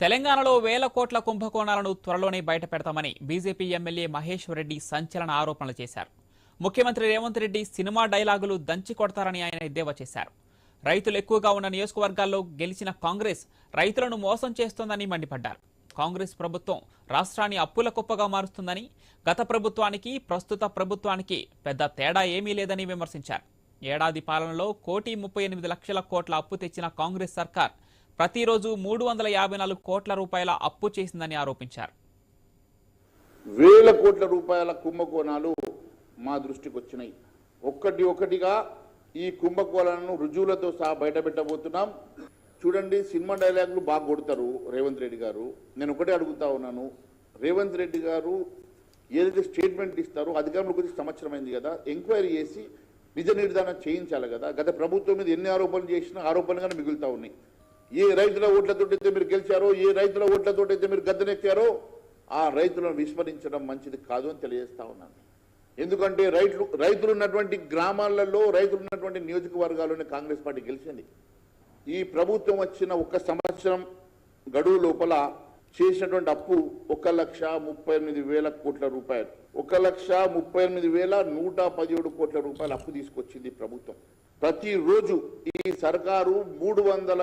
తెలంగాణలో వేల కోట్ల కుంభకోణాలను త్వరలోనే బయట పెడతామని బీజేపీ ఎమ్మెల్యే మహేశ్వర్ రెడ్డి సంచలన ఆరోపణలు చేశారు. ముఖ్యమంత్రి రేవంత్ రెడ్డి సినిమా డైలాగులు దంచి కొడతారని ఆయన ఎద్దేవా చేశారు. రైతులు ఎక్కువగా ఉన్న నియోజకవర్గాల్లో గెలిచిన కాంగ్రెస్ రైతులను మోసం చేస్తోందని మండిపడ్డారు. కాంగ్రెస్ ప్రభుత్వం రాష్ట్రాన్ని అప్పుల కుప్పగా మారుస్తుందని గత ప్రభుత్వానికి ప్రస్తుత ప్రభుత్వానికి పెద్ద తేడా ఏమీ లేదని విమర్శించారు. ఏడాది పాలనలో కోటి ముప్పై ఎనిమిది లక్షల కోట్ల అప్పు తెచ్చిన కాంగ్రెస్ సర్కార్ ప్రతిరోజు మూడు వందల యాభై నాలుగు కోట్ల రూపాయల అప్పు చేసిందని ఆరోపించారు. వేల కోట్ల రూపాయల కుంభకోణాలు మా దృష్టికి వచ్చినాయి. ఒక్కటి ఒక్కటిగా ఈ కుంభకోణాలను రుజువులతో సహా బయటపెట్టబోతున్నాం చూడండి సినిమా డైలాగులు బాగా కొడతారు రేవంత్ రెడ్డి గారు. నేను ఒకటే అడుగుతా ఉన్నాను. రేవంత్ రెడ్డి గారు ఏదైతే స్టేట్మెంట్ ఇస్తారో అధికారంలోకి వచ్చి సంవత్సరం అయింది కదా ఎంక్వైరీ చేసి నిజ నిర్ధారణ చేయించాలి కదా. గత ప్రభుత్వం మీద ఎన్ని ఆరోపణలు చేసినా ఆరోపణలుగానే మిగులుతూ ఉన్నాయి. ఏ రైతుల ఓట్లతోటైతే మీరు గెలిచారో ఏ రైతుల ఓట్లతోటైతే మీరు గద్దెనెక్కారో ఆ రైతులను విస్మరించడం మంచిది కాదు అని తెలియజేస్తా ఉన్నాను. ఎందుకంటే రైతులు రైతులు ఉన్నటువంటి గ్రామాలలో రైతులు ఉన్నటువంటి నియోజకవర్గాల్లోనే కాంగ్రెస్ పార్టీ గెలిచింది. ఈ ప్రభుత్వం వచ్చిన ఒక సంవత్సరం గడువు లోపల చేసినటువంటి అప్పు ఒక లక్ష ముప్పై ఎనిమిది వేల కోట్ల రూపాయలు. ఒక లక్ష ముప్పై ఎనిమిది వేల నూట పదిహేడు కోట్ల రూపాయలు అప్పు తీసుకొచ్చింది ప్రభుత్వం. ప్రతిరోజు ఈ సర్కారు మూడు వందల